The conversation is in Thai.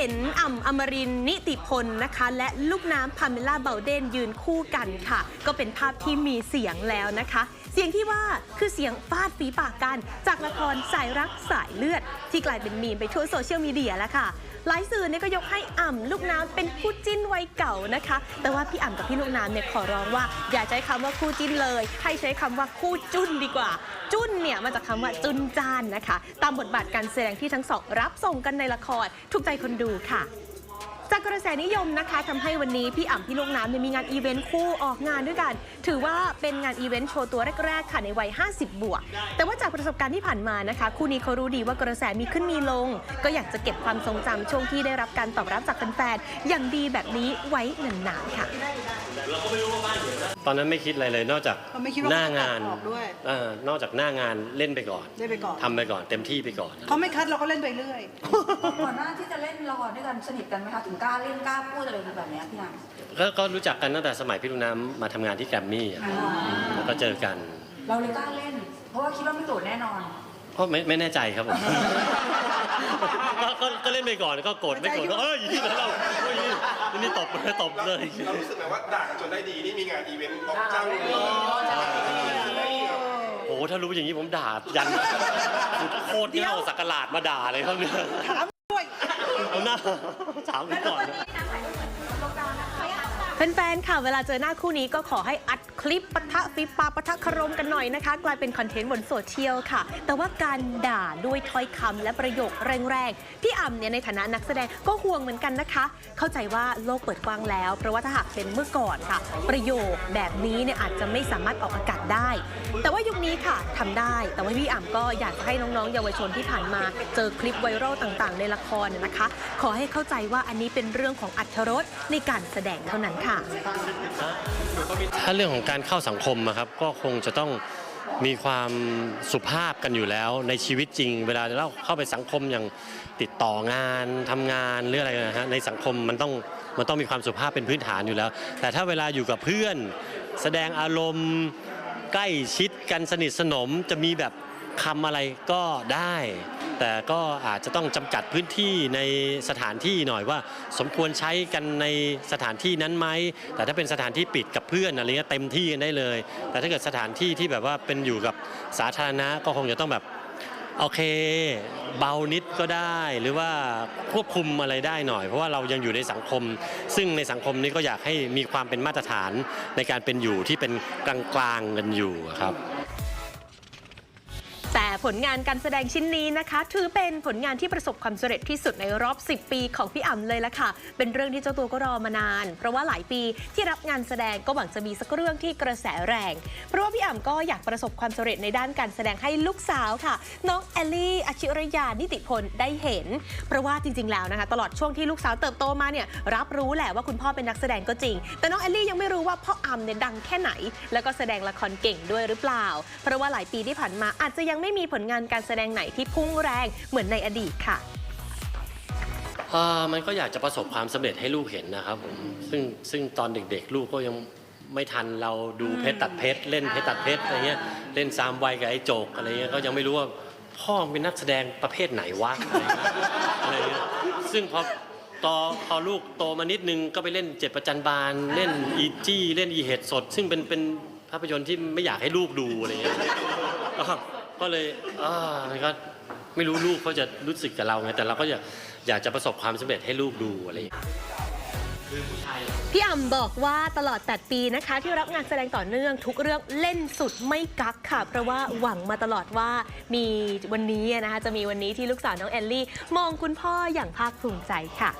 ห็นอ่ำอมรินนิติพลนะคะ และลูกน้ำพาเมล่าเบลเดนยืนคู่กันค่ะ ก็เป็นภาพที่มีเสียงแล้วนะคะ เสียงที่ว่าคือเสียงฟาดฝีปากกัน จากละครสายรักสายเลือด ที่กลายเป็นมีมไปทั่วโซเชียลมีเดียแล้วค่ะหลายสื่อเนี่ยก็ยกให้อ่ำลูกน้ำเป็นคู่จิ้นวัยเก่านะคะ แต่ว่าพี่อ่ำกับพี่ลูกน้ำเนี่ยขอร้องว่า อย่าใช้คำว่าคู่จิ้นเลย ให้ใช้คำว่าคู่จุ้นดีกว่า จุ้นเนี่ยมาจากคำว่าจุนจานนะคะ ตามบทบาทการแสดงที่ทั้งสองรับส่งกันในละครถูกใจคนดูค่ะ จากกระแสนิยมนะคะทำให้วันนี้พี่อ่ำพี่ลูกน้ำเนี่ยมีงานอีเวนต์คู่ออกงานด้วยกัน ถือว่าเป็นงานอีเวนต์โชว์ตัวแรก ๆ ค่ะในวัย 50 บวก แต่ว่าจากประสบการณ์ที่ผ่านมานะคะ คู่นี้เขารู้ดีว่ากระแสมีขึ้นมีลง ก็อยากจะเก็บความทรงจำช่วงที่ได้รับการตอบรับจากแฟนๆอย่างดีแบบนี้ไว้นานๆค่ะตอนนั้นไม่คิดอะไรเลยนอกจากเราไม่คิดว่าหน้างานเขาจะตัดออกด้วยเออนอกจากหน้างานเล่นไปก่อนได้ไปก่อน ทำไปก่อนเต็มที่ไปก่อน เขาไม่คัดเราก็เล่นไปเรื่อย ก่อนหน้าที่จะเล่นละครด้วยกันสนิทกันไหมคะถึงกล้าเล่นกล้าพูดอะไรแบบเนี้ยพี่นางก็ก็รู้จักกันตั้งแต่สมัยพี่ลูกน้ำมาทำงานที่แกรมมี่อะครับแล้วก็เจอกันเราเลยกล้าเล่น เพราะว่าคิดว่าไม่โดดแน่นอน เพราะไม่ไม่แน่ใจครับผม ก็ก็ก็เล่นไปก่อนก็โกรธไม่โกรธก็เอ้ยยี่แล้วเราเอ้ยนี่ ตบตบเลย เรารู้สึกไหมว่าด่ากันจนได้ดีนี่มีงานอีเวนต์ต้องจ้างเลยโอ้โหถ้ารู้อย่างนี้ผมด่ายันโคตรเน่าสักกะหลาดมาด่าเลยครับเนี่ยๆถามด้วยเอาหน้าถามกันก่อน แฟนๆ ค่ะ เวลาเจอหน้าคู่นี้ก็ขอให้อัดคลิปปะทะฟิปาปะทะคารมกันหน่อยนะคะ กลายเป็นคอนเทนต์บนโซเชียลค่ะ แต่ว่าการด่าด้วยถ้อยคำและประโยคแรงๆ พี่อ่ำเนี่ยในฐานะนักแสดงก็ห่วงเหมือนกันนะคะ เข้าใจว่าโลกเปิดกว้างแล้ว เพราะว่าถ้าหากเป็นเมื่อก่อนค่ะ ประโยคแบบนี้เนี่ยอาจจะไม่สามารถออกอากาศได้ แต่ว่ายุคนี้ค่ะทำได้ แต่ว่าพี่อ่ำก็อยากจะให้น้องๆ เยาวชนที่ผ่านมา เจอคลิปไวรัลต่างๆ ในละครเนี่ยนะคะ ขอให้เข้าใจว่าอันนี้เป็นเรื่องของอัธรสในการแสดงเท่านั้นค่ะถ้าเรื่องของการเข้าสังคมอะครับก็คงจะต้องมีความสุภาพกันอยู่แล้วในชีวิตจริง เวลาเราเข้าไปสังคมอย่างติดต่องานทำงานหรืออะไรนะฮะในสังคมมันต้องมันต้องมีความสุภาพเป็นพื้นฐานอยู่แล้ว แต่ถ้าเวลาอยู่กับเพื่อน แสดงอารมณ์ใกล้ชิดกันสนิทสนมจะมีแบบ คำอะไรก็ได้ แต่ก็อาจจะต้องจำกัดพื้นที่ในสถานที่หน่อยว่า สมควรใช้กันในสถานที่นั้นไหมแต่ถ้าเป็นสถานที่ปิดกับเพื่อนอะไรเงี้ยเต็มที่กันได้เลย แต่ถ้าเกิดสถานที่ที่แบบว่าเป็นอยู่กับสาธารณะก็คงจะต้องแบบโอเค เบานิดก็ได้หรือว่าควบคุมอะไรได้หน่อย เพราะว่าเรายังอยู่ในสังคม ซึ่งในสังคมนี้ก็อยากให้มีความเป็นมาตรฐานในการเป็นอยู่ที่เป็นกลางๆกันอยู่ครับ ผลงานการแสดงชิ้นนี้นะคะ ถือเป็นผลงานที่ประสบความสำเร็จที่สุดในรอบ 10 ปีของพี่อ่ำเลยละค่ะ เป็นเรื่องที่เจ้าตัวก็รอมานาน เพราะว่าหลายปีที่รับงานแสดงก็หวังจะมีสักเรื่องที่กระแสแรง เพราะว่าพี่อ่ำก็อยากประสบความสำเร็จในด้านการแสดงให้ลูกสาวค่ะ น้องแอลลี่อชิรยานิติพลได้เห็น เพราะว่าจริง ๆ แล้วนะคะ ตลอดช่วงที่ลูกสาวเติบโตมาเนี่ยรับรู้แหละว่าคุณพ่อเป็นนักแสดงก็จริง แต่น้องแอลลี่ยังไม่รู้ว่าพ่ออ่ำเนี่ยดังแค่ไหน แล้วก็แสดงละครเก่งด้วยหรือเปล่า เพราะว่าหลายปีที่ผ่านมาอาจจะยังไม่มีผลงานการแสดงไหนที่พุ่งแรงเหมือนในอดีตค่ะ อ่ามันก็อยากจะประสบความสำเร็จให้ลูกเห็นนะครับผมซึ่งซึ่งตอนเด็กๆ ลูกก็ยังไม่ทันเราดูเพชรตัดเพชรเล่นเพชรตัดเพชรอะไรเงี้ยเล่นสามวัยกับไอ้โจกอะไรเงี้ยก็ยังไม่รู้ว่าพ่อเป็นนักแสดงประเภทไหนวะอะไรเงี้ยอะไรเงี้ยซึ่งพอตอพอลูกโตมานิดนึงก็ไปเล่นเจ็ดประจันบานเล่นอีจี้เล่นอีเห็ดสด ซึ่งเป็นเป็นภาพยนตร์ที่ไม่อยากให้ลูกดูอะไรเงี้ยก็ ก็เลยอ่าก็ไม่รู้ลูกเขาจะรู้สึกกับเราไงแต่เราก็อยากอยากจะประสบความสำเร็จให้ลูกดูอะไรอย่างเงี้ยพี่อ่ำบอกว่าตลอด 8 ปีนะคะ ที่รับงานแสดงต่อเนื่องทุกเรื่องเล่นสุดไม่กักค่ะ เพราะว่าหวังมาตลอดว่ามีวันนี้นะคะ จะมีวันนี้ที่ลูกสาวน้องแอลลี่ มองคุณพ่ออย่างภาคภูมิใจค่ะ